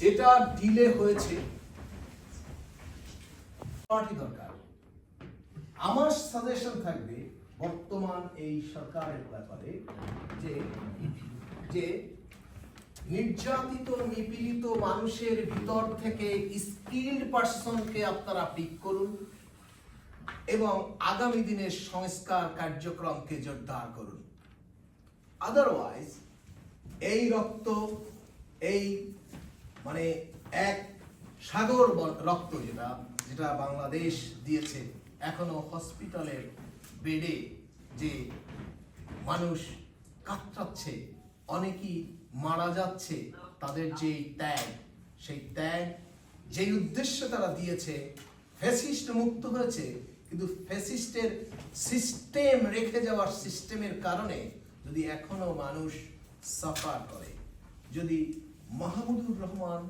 যেটা ডিলে হয়েছে পার্টি দরকার। আমার সাজেশন থাকবে, বর্তমান এই সরকারের ব্যাপারে, যে যে নির্যাতিত, নিপীড়িত মানুষের ভিতর থেকে স্কিল্ড পার্সনকে আপনারা পিক করুন এবং আগামী দিনের সংস্কার কার্যক্রমকে জোরদার করুন। আদারওয়াইজ এই রক্ত, এই মানে এক সাগর রক্ত যেটা যেটা বাংলাদেশ দিয়েছে এখনও হসপিটালের বেডে যে মানুষ কাতরাচ্ছে, অনেকেই মারা যাচ্ছে তাদের যে ত্যাগ, সেই ত্যাগ যেই উদ্দেশ্যে তারা দিয়েছে ফ্যাসিস্ট মুক্ত হয়েছে, কিন্তু ফ্যাসিস্টের সিস্টেম রেখে যাওয়ার সিস্টেমের কারণে যদি এখনও মানুষ সাফার করে, যদি মাহমুদুর রহমান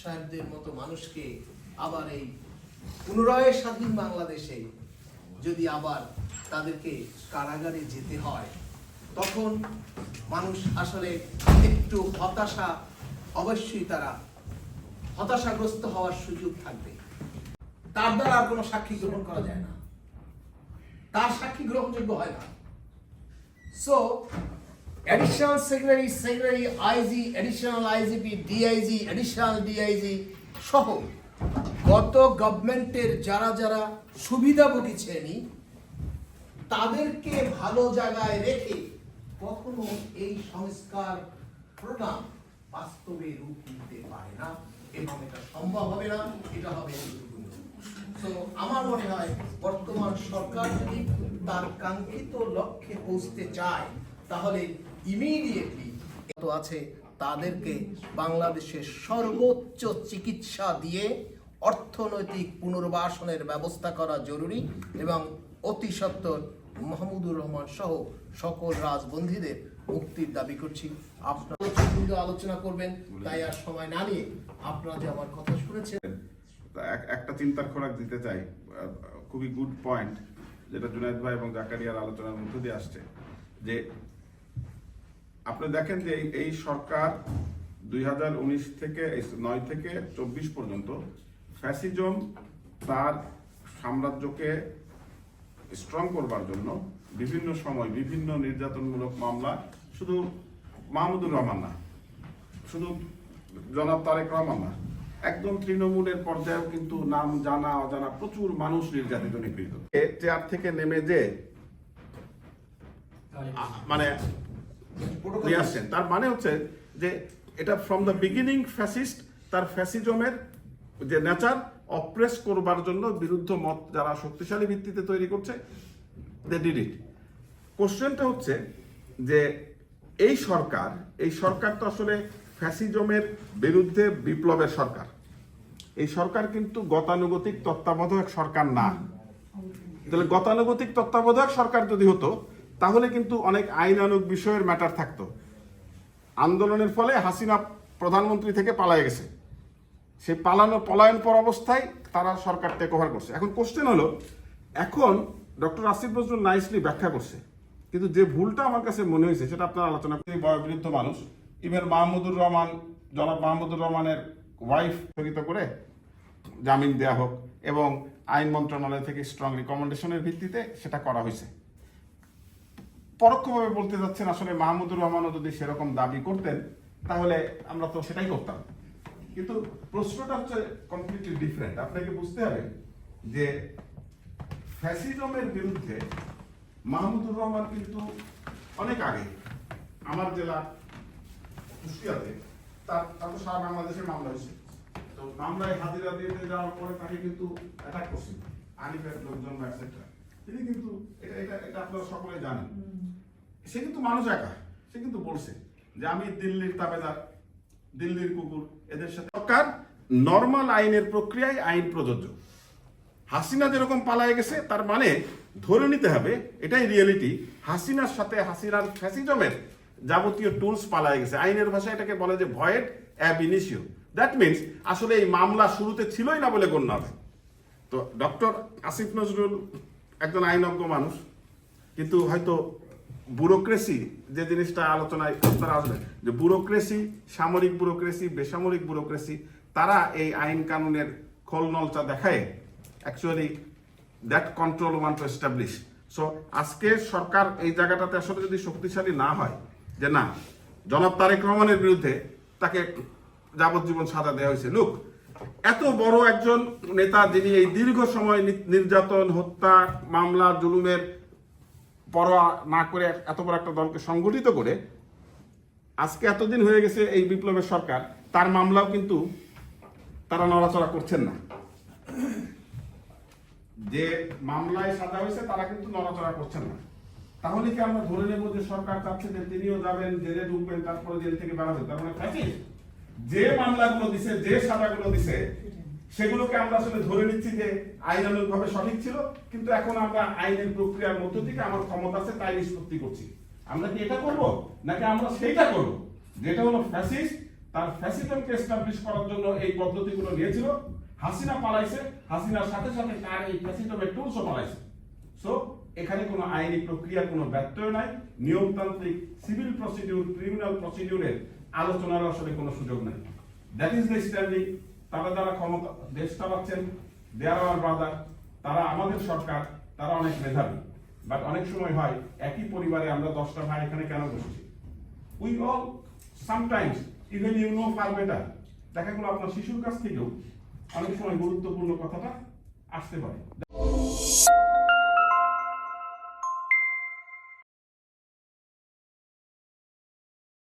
সাহেবদের মতো মানুষকে আবার এই পুনরায় স্বাধীন বাংলাদেশে যদি আবার তাদেরকে কারাগারে যেতে হয়, তখন মানুষ আসলে একটু হতাশা, অবশ্যই তারা হতাশাগ্রস্ত হওয়ার সুযোগ থাকবে। তার দ্বারা আর কোনো সাক্ষী গ্রহণ করা যায় না। তার সাক্ষী গ্রহণযোগ্য হয় না। So additional secretary secretary IG additional IGP DIG additional DIG সহ গত গভর্নমেন্টের যারা যারা সুবিধাভোগী শ্রেণি তাদেরকে ভালো জায়গায় রেখে কখনো এই সংস্কার প্রোগ্রাম বাস্তবে রূপ নিতে পারে না। এবং এটা সম্ভব হবে না, এটা হবে তো আমার মনে হয় বর্তমান সরকার যদি তার কাঙ্ক্ষিত লক্ষ্যে পৌঁছতে চায়, তাহলে ইমিডিয়েটলি তো আছে তাদেরকে বাংলাদেশের সর্বোচ্চ চিকিৎসা দিয়ে অর্থনৈতিক পুনর্বাসনের ব্যবস্থা করা জরুরি এবং অতি সত্বর মাহমুদুর রহমান সহ সকল রাজবন্ধীদের মুক্তির দাবি করছি। আপনারা আলোচনা করবেন, তাই আর সময় না নিয়ে আপনারা যে আমার কথা শুনেছেন। একটা চিন্তার খোরাক দিতে চাই। খুবই গুড পয়েন্ট যেটা জুনায়দ ভাই এবং জাকারিয়ার আলোচনার মধ্য দিয়ে আসছে যে আপনি দেখেন যে এই- সরকার দুই থেকে নয় থেকে চব্বিশ পর্যন্ত ফ্যাসিজম তার সাম্রাজ্যকে স্ট্রং করবার জন্য বিভিন্ন সময় বিভিন্ন নির্যাতনমূলক মামলা শুধু মাহমুদুর রহমান না শুধু জনাব তারেক রহমান না একদম তৃণমূলের পর্যায়েও কিন্তু নাম জানা অজানা প্রচুর মানুষ নির্যাতিত নিপীড়িত চেয়ার থেকে নেমে যে মানে নিয়ে আসছেন তার মানে হচ্ছে যে এটা ফ্রম দ্য বিগিনিং ফ্যাসিস্ট তার ফ্যাসিজমের যে নেচার অপ্রেস করবার জন্য বিরুদ্ধ মত যারা শক্তিশালী ভিত্তিতে তৈরি করছে দে ডিড ইট কোশ্চেনটা হচ্ছে যে এই সরকার এই সরকার তো আসলে ফ্যাসিজমের বিরুদ্ধে বিপ্লবের সরকার। এই সরকার কিন্তু গতানুগতিক তত্ত্বাবধায়ক সরকার না। তাহলে গতানুগতিক তত্ত্বাবধায়ক সরকার যদি হতো তাহলে কিন্তু অনেক আইনানুগ বিষয়ের ম্যাটার থাকতো। আন্দোলনের ফলে হাসিনা প্রধানমন্ত্রী থেকে পালায় গেছে। সে পালানো, পলায়ন পর অবস্থায় তারা সরকার টেক ওভার করছে। এখন কোশ্চেন হলো, এখন ডক্টর আসিফ নজরুল নাইসলি ব্যাখ্যা করছে। কিন্তু যে ভুলটা আমার কাছে মনে হয়েছে, সেটা আপনার আলোচনা করি বয়োবৃদ্ধ মানুষ ইভেন মাহমুদুর রহমান, জনাব মাহমুদুর রহমানের ওয়াইফ স্থগিত করে জামিন দেয়া হোক এবং আইন মন্ত্রণালয় থেকে স্ট্রং রিকমেন্ডেশনের ভিত্তিতে সেটা করা হয়েছে। পরোক্ষভাবে বলতে যাচ্ছেন আসলে মাহমুদুর রহমানও যদি সেরকম দাবি করতেন, তাহলে আমরা তো সেটাই করতাম। কিন্তু প্রশ্নটা হচ্ছে কমপ্লিটলি ডিফারেন্ট আপনাকে বুঝতে হবে যে ফ্যাসিজমের বিরুদ্ধে মাহমুদুর রহমান কিন্তু অনেক আগে আমার জেলা কুষ্টিয়াতে তার তার তো সারা বাংলাদেশে মামলা হয়েছে। তো মামলায় হাজিরা দিতে যাওয়ার পরে তাকে কিন্তু অ্যাটাক করছিল আনিফের লোকজন এটসেট্রা তিনি কিন্তু এটা এটা এটা আপনারা সকলে জানেন। সে কিন্তু মানুষ একা সে কিন্তু বলছে যে আমি দিল্লির তাবেদার দিল্লির কুকুর এদের সাথে সরকার নর্মাল আইনের প্রক্রিয়ায় আইন প্রযোজ্য। হাসিনা যেরকম পালায় গেছে তার মানে ধরে নিতে হবে এটাই রিয়েলিটি হাসিনার সাথে হাসিনার ফ্যাসিজমের যাবতীয় টুলস পালায় গেছে। আইনের ভাষায় এটাকে বলে যে void ab initio that means আসলে এই মামলা শুরুতে ছিলই না বলে গণ্য হবে। তো ডক্টর আসিফ নজরুল একজন আইনজ্ঞ মানুষ, কিন্তু হয়তো ব্যুরোক্রেসি যে জিনিসটা আলোচনায় আপনারা আসবেন যে ব্যুরোক্রেসি, সামরিক ব্যুরোক্রেসি, বেসামরিক ব্যুরোক্রেসি, তারা এই আইন কানুনের খোল নলচা দেখায় actually that control want to establish so আজকে সরকার এই জায়গাটাতে আসলে যদি শক্তিশালী না হয়, যে না, জনাব তারেক রহমানের বিরুদ্ধে তাকে যাবজ্জীবন সাজা দেওয়া হয়েছে। লুক এত বড় একজন নেতা যিনি এই দীর্ঘ সময় নির্যাতন, হত্যা, মামলা, জুলুমের পরোয়া না করে এত বড় একটা দলকে সংগঠিত করে আজকে এতদিন হয়ে গেছে এই বিপ্লবের সরকার, তার মামলাও কিন্তু তারা নড়াচড়া করছেন না। যে মামলায় সাজা হয়েছে, তারা কিন্তু নড়াচড়া করছেন না। তাহলে কি আমরা ধরে নেব যে সরকার চাচ্ছে যে তিনিও যাবেন, জেলে ঢুকবেন, তারপরে জেল থেকে বেরোবেন তার মানে? যে মামলাগুলো দিছে, যে সাজাগুলো দিছে, সেগুলোকে আমরা আসলে ধরে নিচ্ছি যে আইনানুগ ভাবে সঠিক ছিল, কিন্তু এখন আমরা আইনের প্রক্রিয়ার মধ্য থেকে আমার ক্ষমতা আছে, তাই নিষ্পত্তি করছি। আমরা কি এটা করব? নাকি আমরা সেইটা করব? যেটা হলো ফ্যাসিস্ট তার ফ্যাসিজমকে এস্টাবলিশ করার জন্য এই পদ্ধতিগুলো নিয়েছিল। হাসিনা পালাইছে, হাসিনার সাথে সাথে তার এই ফ্যাসিজমের টুলসও পালাইছে। সো এখানে কোনো আইনি প্রক্রিয়ার কোনো ব্যত্যয় নাই। নিয়মতান্ত্রিক সিভিল প্রসিডিউর ক্রিমিনাল প্রসিডিউরের আলোচনার আসলে কোনো সুযোগ নাই। দ্যাট ইজ দ্য স্ট্যান্ডিং তারা যারা ক্ষমতা, দেশ চালাচ্ছেন দেয়ার আওয়ার ব্রাদার তারা আমাদের সরকার, তারা অনেক মেধাবী। বাট অনেক সময় হয়, একই পরিবারে আমরা দশটা ভাই এখানে কেন বসেছি? We all sometimes even you know far better দেখা গেলো আপনার শিশুর কাছ থেকেও অনেক সময় গুরুত্বপূর্ণ কথাটা আসতে পারে।